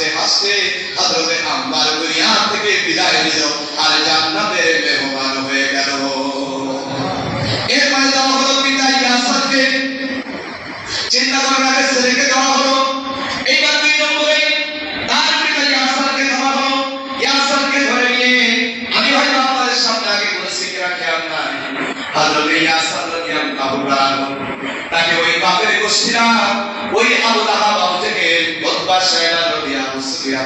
হাসতে হাসতে হজরতে আম্মার দুনিয়া থেকে বিদায় নিল, আর জান্নাতের মেহমান হয়ে গেল। এর ময়দান হলো পিতা ইয়াসানকে চিন্তা করে আগে ছেলেকে দেওয়া হলো। এইবার দুই নম্বরে তার পিতা ইয়াসানকে ধরা হলো। ইয়াসানকে ধরে নিয়ে আমি হয়তো আপনাদের সামনে আগে বলেছি কিনা খেয়াল নাই। হজরতে ইয়াসান রাদিয়াল্লাহু তাকে ওই পাপের গোষ্ঠীরা, ওই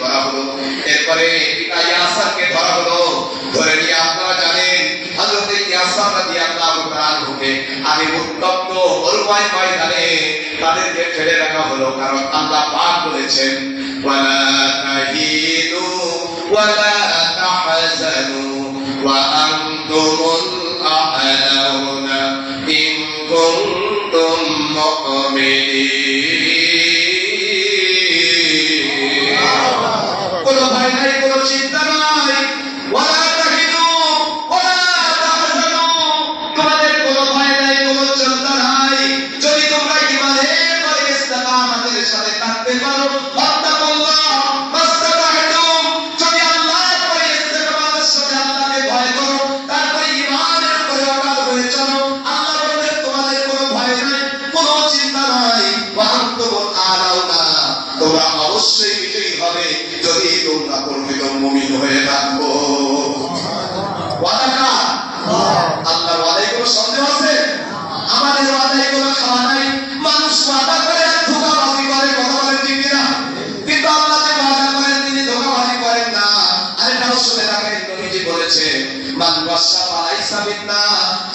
করা হলো। এরপরে পিতা ইয়াসারকে ধরা হলো। ধরে নিয়ে আপনারা জানেন, হযরতে ইয়াসার রাদিয়াল্লাহু তাআলাকে আগে উত্তপ্ত মরুময় ময়দানে তাদেরকে ফেলে রাখা হলো, কারণ আল্লাহ পাক বলেছেন, ওয়ালা তাহিনু ওয়ালা তাহজানু ওয়া আনতুমুল ফালাইসা মিন্না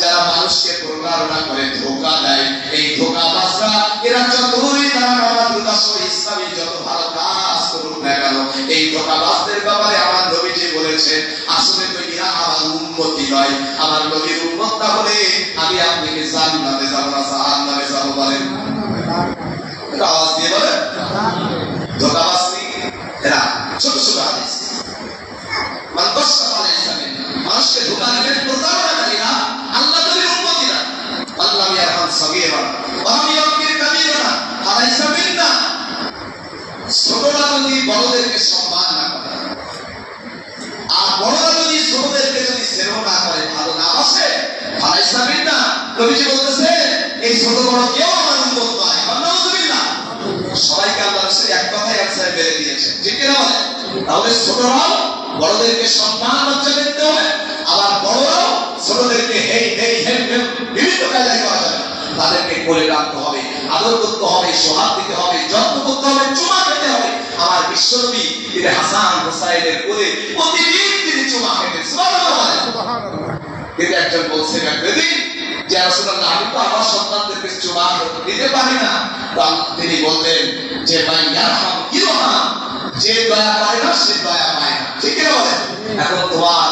যারা মানুষকে প্রতারণা করে ধোকা দেয় এই ধোকাবাজরা এরা যতই তারা নামাজ রোজা সহ ইসলামী যত ভালো কাজ করুক না কেন এই ব্যাপারে আমার নবীজি বলেছেন আসলে তো এরা আমার উম্মতি নয়। আমার নবীর না হলে আমি আপনাকে জান্নাতে যাব না জাহান্নামে যাব বলেন ধোকাবাজ নেই এরা ছোট ছোট হাদিস মান দশটা পালে ইসলামে মানুষকে ধোকা দেবেন প্রতারণাকারীরা আল্লাহ নবীর উম্মতিরা আল্লাহ ইয়ারহাম সগীরা ওয়া হাম ইয়াগফির কাবীরা আলাইসা মিন্না ছোটরা যদি বড়দেরকে সম্মান না করে আর বড়রা যদি ছোটদেরকে যদি স্নেহ না করে ভালো না বাসে নবীজি বলতেছে এই ছোট বড় কেউ আমার উম্মত নয়। সবাইকে আল্লাহ রাসূল এক কথাই বেড়ে দিয়েছেন ঠিক বলে? তাহলে ছোটরাও বড়দেরকে সম্মান লজ্জা হবে, আবার বড়রাও ছোটদেরকে হেই হেই বিভিন্ন কাজে করা যাবে তাদেরকে কোলে রাখতে হবে, আদর করতে হবে, সোহাগ দিতে হবে, যত্ন করতে হবে, চুমা খেতে হবে। আমার বিশ্বনবী তিনি হাসান হোসাইনের কোলে প্রতিদিন তিনি চুমা খেতেন। কিন্তু একজন বলছেন একদিন যে রাসূলুল্লাহ আমি তো আমার সন্তানদেরকে চোরা দিতে পারি না। তিনি বললেন যে ভাই ইয়ারহাম ইরহাম, যে দয়া পায় না, সে দয়া পায় না। ঠিক আছে এখন তোমার